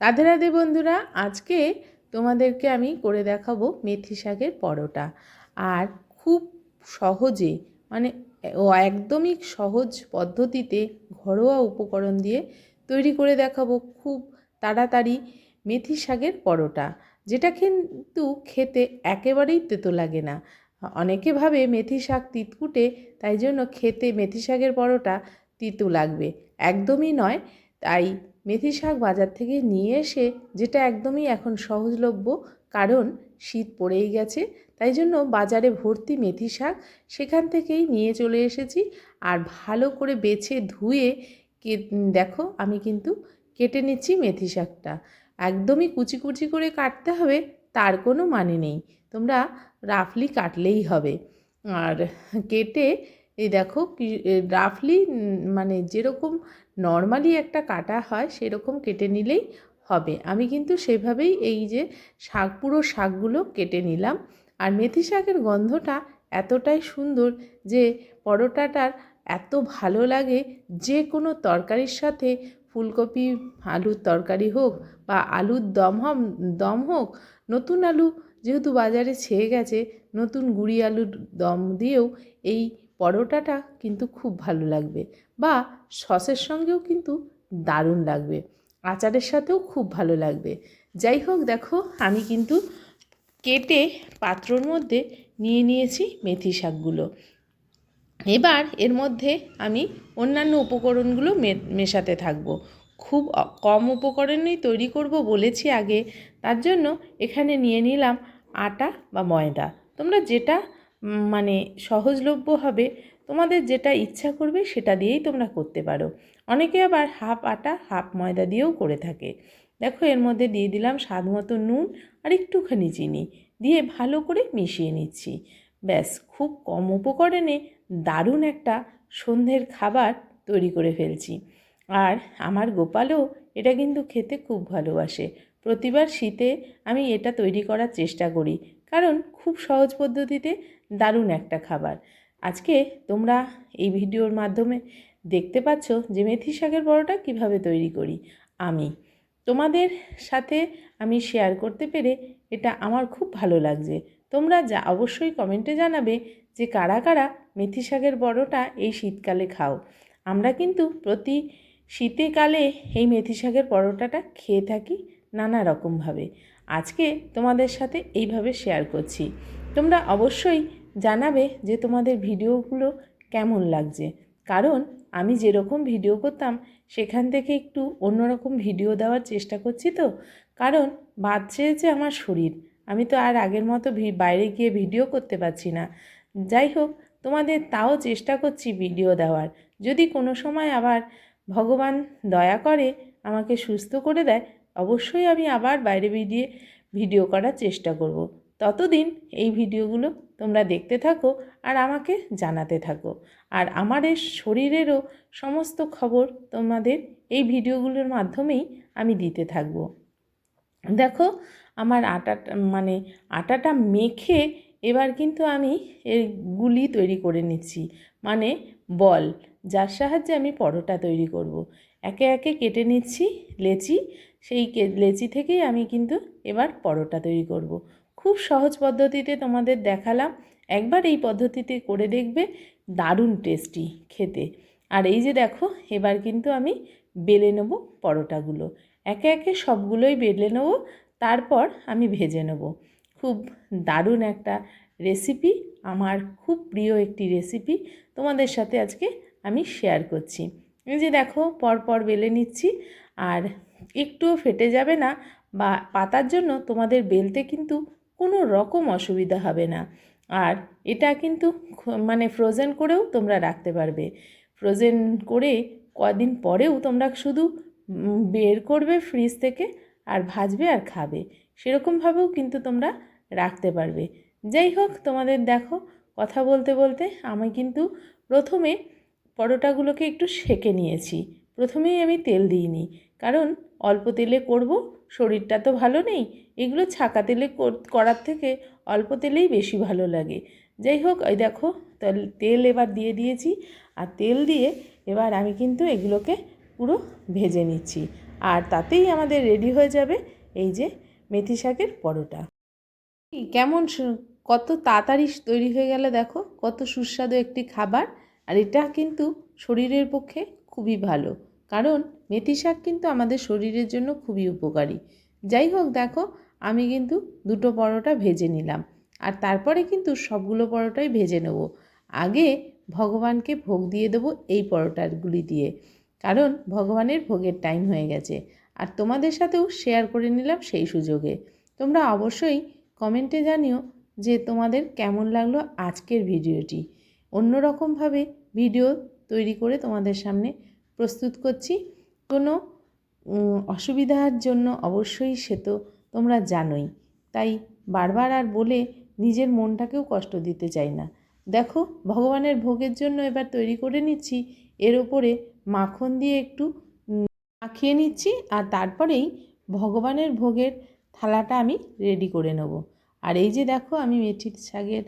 রাধে রাধে বন্ধুরা, আজকে তোমাদেরকে আমি করে দেখাবো মেথি শাকের পরোটা। আর খুব সহজে মানে ও একদমই সহজ পদ্ধতিতে ঘরোয়া উপকরণ দিয়ে তৈরি করে দেখাবো খুব তাড়াতাড়ি মেথি শাকের পরোটা, যেটা কিন্তু খেতে একেবারেই তেতো লাগে না। অনেকে ভাবে মেথি শাক তিতকুটে, তাই জন্য খেতে মেথি শাকের পরোটা তিতো লাগবে। একদমই নয়, তাই মেথি শাক বাজার থেকে নিয়ে এসে যেটা একদমই এখন সহজলভ্য, কারণ শীত পড়েই গেছে, তাই জন্য বাজারে ভর্তি মেথি শাক সেখান থেকেই নিয়ে চলে এসেছি। আর ভালো করে বেছে ধুয়ে কে, দেখো আমি কিন্তু কেটে নিচ্ছি মেথি শাকটা। একদমই কুচি কুচি করে কাটতে হবে, তার কোনো মানে নেই। তোমরা রাফলি কাটলেই হবে। আর কেটে এই দেখো কি রাফলি মানে যেরকম নর্মালি একটা কাটা হয়, সেরকম কেটে নিলেই হবে। আমি কিন্তু সেভাবেই এই যে শাক, পুরো শাকগুলো কেটে নিলাম। আর মেথি শাকের গন্ধটা এতটাই সুন্দর যে পরোটাটার এত ভালো লাগে, যে কোনো তরকারির সাথে ফুলকপি, আলুর তরকারি হোক বা আলুর দম হম, দম হোক, নতুন আলু যেহেতু বাজারে ছেয়ে গেছে, নতুন গুঁড়ি আলুর দম দিয়েও এই পরোটাটা কিন্তু খুব ভালো লাগবে বা সসের সঙ্গেও কিন্তু দারুণ লাগবে। আচারের সাথেও খুব ভালো লাগবে। যাই হোক, দেখো, আমি কিন্তু কেটে পাত্রর মধ্যে নিয়ে নিয়েছি মেথি শাকগুলো। এবার এর মধ্যে আমি অন্যান্য উপকরণগুলো মেশাতে থাকব। খুব কম উপকরণেই তৈরি করব বলেছি আগে, তার জন্য এখানে নিয়ে নিলাম আটা বা ময়দা। তোমরা যেটা মানে সহজলভ্য হবে, তোমাদের যেটা ইচ্ছা করবে সেটা দিয়েই তোমরা করতে পারো। অনেকে আবার হাফ আটা, হাফ ময়দা দিয়েও করে থাকে। দেখো, এর মধ্যে দিয়ে দিলাম স্বাদ মতো নুন আর একটুখানি চিনি। দিয়ে ভালো করে মিশিয়ে নিচ্ছি। ব্যাস, খুব কম উপকরণে দারুণ একটা সন্ধ্যের খাবার তৈরি করে ফেলছি। আর আমার গোপালও এটা কিন্তু খেতে খুব ভালোবাসে। প্রতিবার শীতে আমি এটা তৈরি করার চেষ্টা করি। কারণ খুব সহজ পদ্ধতিতে দারুণ একটা খাবার। আজকে তোমরা এই ভিডিওর মাধ্যমে দেখতে পাচ্ছ যে মেথি শাকের পরোটা কীভাবে তৈরি করি আমি। তোমাদের সাথে আমি শেয়ার করতে পেরে এটা আমার খুব ভালো লাগছে। তোমরা যা অবশ্যই কমেন্টে জানাবে যে কারা কারা মেথি শাকের পরোটা এই শীতকালে খাও। আমরা কিন্তু প্রতি শীতেকালে এই মেথি শাকের পরোটাটা খেয়ে থাকি নানা রকমভাবে আজকে তোমাদের সাথে এইভাবে শেয়ার করছি। তোমরা অবশ্যই জানাবে যে তোমাদের ভিডিওগুলো কেমন লাগছে। কারণ আমি যেরকম ভিডিও করতাম, সেখান থেকে একটু অন্যরকম ভিডিও দেওয়ার চেষ্টা করছি তো। কারণ বাদ চেয়েছে আমার শরীর। আমি তো আর আগের মতো বাইরে গিয়ে ভিডিও করতে পারছি না। যাই হোক, তোমাদের তাও চেষ্টা করছি ভিডিও দেওয়ার। যদি কোনো সময় আবার ভগবান দয়া করে আমাকে সুস্থ করে দেয়, অবশ্যই আমি আবার বাইরে বেরিয়ে ভিডিও করার চেষ্টা করব। ততদিন এই ভিডিওগুলো তোমরা দেখতে থাকো আর আমাকে জানাতে থাকো আর আমার শরীরেরও সমস্ত খবর তোমাদের এই ভিডিওগুলোর মাধ্যমেই আমি দিতে থাকব দেখো, আমার আটাটা মানে আটাটা মেখে এবার কিন্তু আমি এর গুলি তৈরি করে নিচ্ছি মানে বল, যার সাহায্যে আমি পরোটা তৈরি করব। একে একে কেটে নিচ্ছি লেচি, সেই লেচি থেকেই আমি কিন্তু এবার পরোটা তৈরি করব। খুব সহজ পদ্ধতিতে তোমাদের দেখালাম। একবার এই পদ্ধতিতে করে দেখবে, দারুণ টেস্টি খেতে। আর এই যে দেখো, এবার কিন্তু আমি বেলে নেব পরোটাগুলো। একে একে সবগুলোই বেলে নেব, তারপর আমি ভেজে নেব। খুব দারুণ একটা রেসিপি আমার খুব প্রিয় একটি রেসিপি তোমাদের সাথে আজকে আমি শেয়ার করছি। এই যে দেখো, পরপর বেলে নিচ্ছি, আর একটুও ফেটে যাবে না, বা পাতার জন্য তোমাদের বেলতে কিন্তু কোনো রকম অসুবিধা হবে না। আর এটা কিন্তু মানে ফ্রোজেন করেও তোমরা রাখতে পারবে। ফ্রোজেন করে কদিন পরেও তোমরা শুধু বের করবে ফ্রিজ থেকে আর ভাজবে আর খাবে। সেরকমভাবেও কিন্তু তোমরা রাখতে পারবে। যাই হোক, তোমাদের দেখো, কথা বলতে বলতে আমি কিন্তু প্রথমে পরোটাগুলোকে একটু সেকে নিয়েছি। প্রথমেই আমি তেল দিইনি। কারণ অল্প তেলে করব, শরীরটা তো ভালো নেই, এগুলো ছাকা তেলে করার থেকে অল্প তেলেই বেশি ভালো লাগে। যাই হোক ওই দেখো, তেল এবার দিয়ে দিয়েছি। আর তেল দিয়ে এবার আমি কিন্তু এগুলোকে পুরো ভেজে নিচ্ছি। আর তাতেই আমাদের রেডি হয়ে যাবে এই যে মেথি শাকের পরোটা। কেমন কত তাড়াতাড়ি তৈরি হয়ে গেল দেখো, কত সুস্বাদু একটি খাবার। আর এটা কিন্তু শরীরের পক্ষে খুবই ভালো। কারণ মেথি শাক কিন্তু আমাদের শরীরের জন্য খুবই উপকারী। যাই হোক, দেখো, আমি কিন্তু দুটো পরোটা ভেজে নিলাম। আর তারপরে কিন্তু সবগুলো পরোটাই ভেজে নেব। আগে ভগবানকে ভোগ দিয়ে দেবো এই পরোটাগুলি দিয়ে। কারণ ভগবানের ভোগের টাইম হয়ে গেছে। আর তোমাদের সাথেও শেয়ার করে নিলাম সেই সুযোগে। তোমরা অবশ্যই কমেন্টে জানিও যে তোমাদের কেমন লাগল আজকের ভিডিওটি অন্যরকমভাবে ভিডিও তৈরি করে তোমাদের সামনে প্রস্তুত করছি। কোনো অসুবিধার জন্য অবশ্যই সে তো তোমরা জানোই। তাই বারবার আর বলে নিজের মনটাকেও কষ্ট দিতে চাই না। দেখো, ভগবানের ভোগের জন্য এবার তৈরি করে নিচ্ছি। এর ওপরে মাখন দিয়ে একটু মাখিয়ে নিচ্ছি আর তারপরেই ভগবানের ভোগের থালাটা আমি রেডি করে নেব। আর এই যে দেখো, আমি মেথির শাকের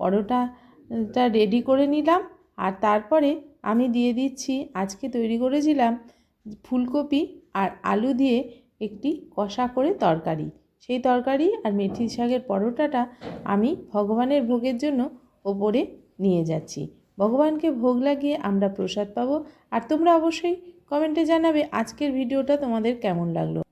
পরোটাটা রেডি করে নিলাম। আর তারপরে আমি দিয়ে দিচ্ছি, আজকে তৈরি করেছিলাম ফুলকপি আর আলু দিয়ে একটি কষা করে তরকারি। সেই তরকারি আর মেথি শাকের পরোটাটা আমি ভগবানের ভোগের জন্য ওপরে নিয়ে যাচ্ছি। ভগবানকে ভোগ লাগিয়ে আমরা প্রসাদ পাবো। আর তোমরা অবশ্যই কমেন্টে জানাবে আজকের ভিডিওটা তোমাদের কেমন লাগল।